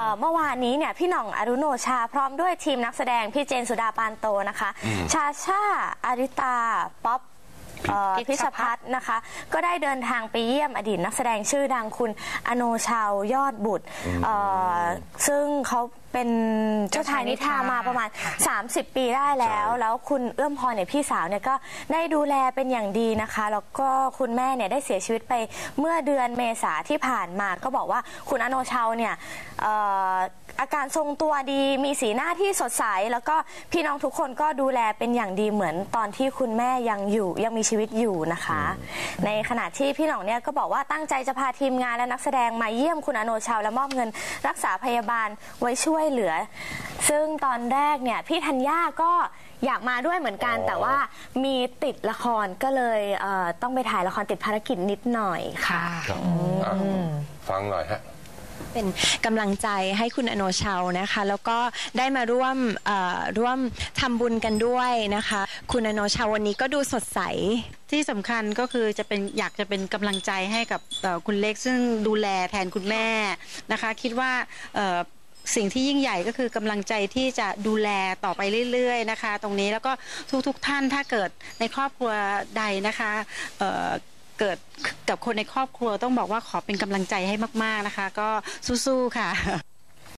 เอ่อเมื่อวานนี้เนี่ยพี่หน่องอรุโนชาพร้อมด้วยทีมนักแสดงพี่เจนสุดาปานโตนะคะ ชาชาอาริตา ป๊อปเอ่อพิพิชชพัพัฒฒน์น์นะคะ ก็ได้เดินทางไปเยี่ยมอดีตนักแสดงชื่อดังคุณอโนชาวยอดบุตรเอ่อซึ่งเขาเป็นเจ้าชายนิทรามาประมาณ 30 ปีได้แล้วใช่แล้วคุณเอื้อมพรเนี่ยพี่สาวเนี่ยก็ได้ดูแลเป็นอย่างดีนะคะ แล้วก็คุณแม่เนี่ยได้เสียชีวิตไปเมื่อเดือนเมษาที่ผ่านมา ก็บอกว่าคุณอโนชาวเนี่ยเอ่ออาการทรงตัวดีมีสีหน้าที่สดใส แล้วก็พี่น้องทุกคนก็ดูแลเป็นอย่างดีเหมือนตอนที่คุณแม่ยังอยู่ยังมีชีวิตอยู่นะคะ ในขณะที่พี่หน่องเนี่ยก็บอกว่าตั้งใจจะพาทีมงานและนักแสดงมาเยี่ยมคุณอโนชาวและมอบเงินรักษาพยาบาลไว้ช่วยเหลือ ซึ่งตอนแรกเนี่ยพี่ธัญญาก็อยากมาด้วยเหมือนกันอ๋อแต่ว่ามีติดละครก็เลยเอ่อต้องไปถ่ายละครติดภารกิจนิดหน่อยค่ะค่ะ ครับอะฟังหน่อยฮะ เป็นกำลังใจให้คุณอโนชาวนะคะ แล้วก็ได้มาร่วมเอ่อร่วมทำบุญกันด้วยนะคะ คุณอโนชาววันนี้ก็ดูสดใส ที่สำคัญก็คือจะเป็นอยากจะเป็นกำลังใจให้กับเอ่อคุณเล็กซึ่งดูแลแทนคุณแม่นะคะ คิดว่าเอ่อ สิ่งที่ยิ่งใหญ่ก็คือกำลังใจที่จะดูแลต่อไปเรื่อย ๆ นะคะ ตรงนี้แล้วก็ทุกๆท่านถ้าเกิดในครอบครัวใดนะคะเเกิดกับคนในครอบครัวต้องบอกว่าขอเป็นกำลังใจให้มาก ๆนะคะ ก็สู้ๆค่ะ